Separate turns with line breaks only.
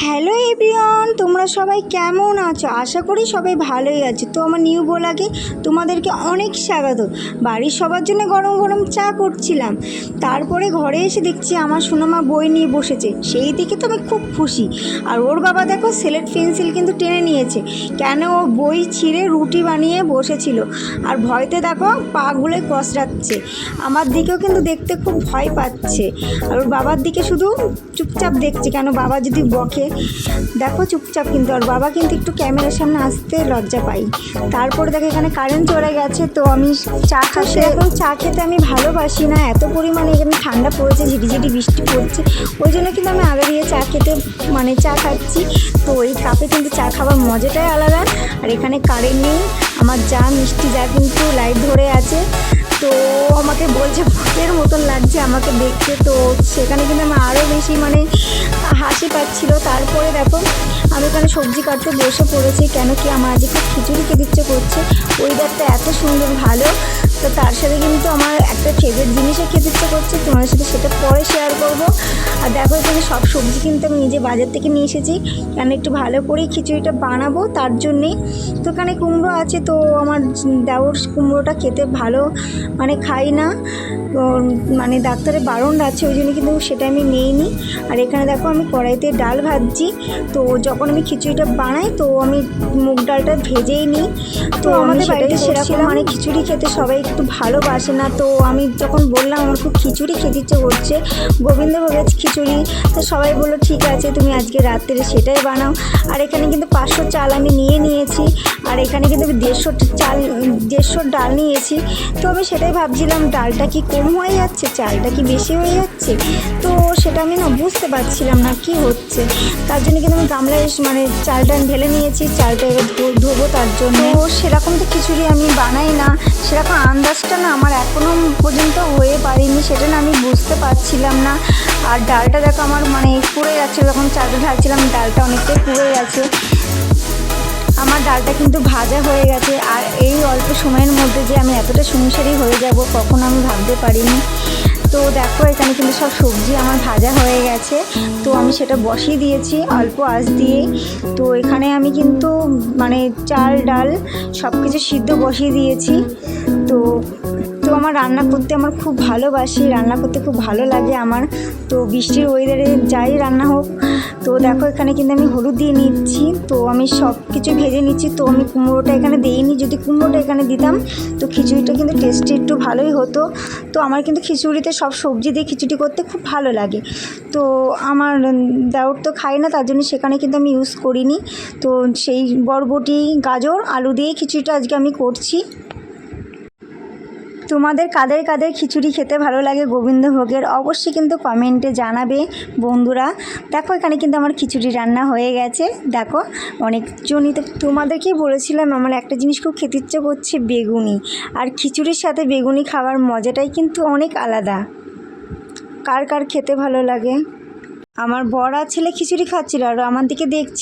Hello everyone, তোমরা সবাই কেমন আছো? আশা করি সবাই ভালোই আছো। তো আমার নিউ ব্লগে তোমাদেরকে অনেক স্বাগত। বাড়ির সবার জন্য গরম গরম চা করছিলাম। তারপরে ঘরে এসে দেখছি আমার সোনামা বই নিয়ে বসেছে। সেই দিকে তো আমি খুব খুশি। আর ওর বাবা দেখো সিলেট পেন্সিল কিন্তু টেনে নিয়েছে। কেন ও বই ছিঁড়ে রুটি বানিয়ে বসেছিল। আর ভয়তে দেখো পাগুলো কসরাচ্ছে। আমার দিকেও কিন্তু দেখতে খুব ভয় পাচ্ছে। আর ওর বাবার দিকে শুধু চুপচাপ দেখছে। কেন বাবা যদি বকে দেখো চুপচাপ কিন্তু আর বাবা কিন্তু একটু ক্যামেরার সামনে আসতে লজ্জা পাই তারপর দেখো এখানে কারেন্ট চলে গেছে তো আমি চা খাচ্ছি এখন চা খেতে আমি ভালোবাসি না এত পরিমাণে এখানে ঠান্ডা পড়েছে ঝিটিঝিটি বৃষ্টি পড়ছে। ওই জন্য কিন্তু আমি আগে দিয়ে চা খেতে মানে চা খাচ্ছি। তো ওই কাপে কিন্তু চা খাবার মজাটাই আলাদা। আর এখানে কারেন্ট নেই আমার যা মিষ্টি যা কিন্তু লাইট ধরে আছে। তো আমাকে বলছে, ভূতের মতন লাগছে আমাকে দেখতে। তো সেখানে কিন্তু আমার আরও বেশি মানে হাসি পাচ্ছিলো। তারপরে দেখো, আমি ওখানে সবজি কাটতে বসে পড়েছি। কেন কি আমার আজকে খিচুড়ি খেতে ইচ্ছে করছে। ওয়েদারটা এত সুন্দর, ভালো। তো তার সাথে কিন্তু আমার একটা ফেভারিট জিনিসও খেতে ইচ্ছে করছে। তোমার সাথে সেটা পরে শেয়ার করব। আর দেখো এখানে সব সবজি কিন্তু আমি নিজে বাজার থেকে নিয়ে এসেছি। কেন একটু ভালো করেই খিচুড়িটা বানাবো, তার জন্যে। তো এখানে কুমড়ো আছে, তো আমার দেওর কুমড়োটা খেতে ভালো মানে খাই না। মানে ডাক্তারের বারণ আছে ওই জন্য কিন্তু সেটা আমি নিইনি। আর এখানে দেখো আমি কড়াইতে ডাল ভাজছি তো যখন আমি খিচুড়িটা বানাই তো আমি মুগ ডালটা ভেজেই নিই। তো আমাদের বাড়িতে সেরকম মানে খিচুড়ি খেতে সবাই একটু ভালোবাসে না তো আমি যখন বললাম আমার খুব খিচুড়ি খেতে ইচ্ছে করছে গোবিন্দভোগের খিচুড়ি তো সবাই বলল ঠিক আছে তুমি আজকে রাত্রে সেটাই বানাও। আর এখানে কিন্তু পাঁচশো চাল আমি নিয়ে নিয়েছি আর এখানে কিন্তু আমি দেড়শো চাল দেড়শো ডাল নিয়েছি। তো আমি সেটাই ভাবছিলাম ডালটা কি কম হয়ে যাচ্ছে, চালটা কি বেশি হয়ে যাচ্ছে? তো সেটা আমি না বুঝতে পারছিলাম না কি হচ্ছে। তার জন্য কিন্তু আমি গামলায় মানে চালটা আমি ঢেলে নিয়েছি, চালটা এবার ধোবো তার জন্য। তো সেরকম তো খিচুড়ি আমি বানাই না, সেরকম আন্দাজটা না আমার এখনও পর্যন্ত হয়ে পারিনি, সেটা না আমি বুঝতে পারছিলাম না। আর ডালটা দেখো আমার মানে পুড়ে যাচ্ছে, যখন চালটা ঢালছিলাম, ডালটা অনেকটাই পুড়ে গেছে। আমার ডালটা কিন্তু ভাজা হয়ে গেছে আর এই অল্প সময়ের মধ্যে যে আমি এতটা সংসারী হয়ে যাব, কখনো আমি ভাবতে পারিনি। তো দেখো, এখানে কিন্তু সব সবজি আমার ভাজা হয়ে গেছে। তো আমি সেটা বসিয়ে দিয়েছি অল্প আঁচ দিয়ে। তো এখানে আমি কিন্তু মানে চাল, ডাল সব কিছু সিদ্ধ বসিয়ে দিয়েছি। তো তো আমার রান্না করতে আমার খুব ভালোবাসি, রান্না করতে খুব ভালো লাগে আমার। তো বৃষ্টির ওয়েদারে যাই রান্না হোক। তো দেখো এখানে কিন্তু আমি হলুদ দিয়ে নিচ্ছি। তো আমি সব কিছু ভেজে নিচ্ছি। তো আমি কুমড়োটা এখানে দিইনি। যদি কুমড়োটা এখানে দিতাম, তো খিচুড়িটা কিন্তু টেস্টি একটু ভালোই হতো। তো আমার কিন্তু খিচুড়িতে সব সবজি দিয়ে খিচুড়ি করতে খুব ভালো লাগে। তো আমার দেওর তো খাই না, তার জন্য সেখানে কিন্তু আমি ইউজ করিনি। তো সেই বরবটি, গাজর, আলু দিয়ে খিচুড়িটা আজকে আমি করছি। তোমাদের কাদের কাদের খিচুড়ি খেতে ভালো লাগে গোবিন্দভোগের অবশ্যই কিন্তু কমেন্টে জানাবে বন্ধুরা। দেখো, এখানে কিন্তু আমার খিচুড়ি রান্না হয়ে গেছে। দেখো, অনেকজনই তো তোমাদেরকেই বলেছিলাম, আমার একটা জিনিস খুব খেতে ইচ্ছে করছে, বেগুনি। আর খিচুড়ির সাথে বেগুনি খাওয়ার মজাটাই কিন্তু অনেক আলাদা। কার কার খেতে ভালো লাগে? আমার বড় ছেলে খিচুড়ি খাচ্ছিল আর আমার দিকে দেখছি।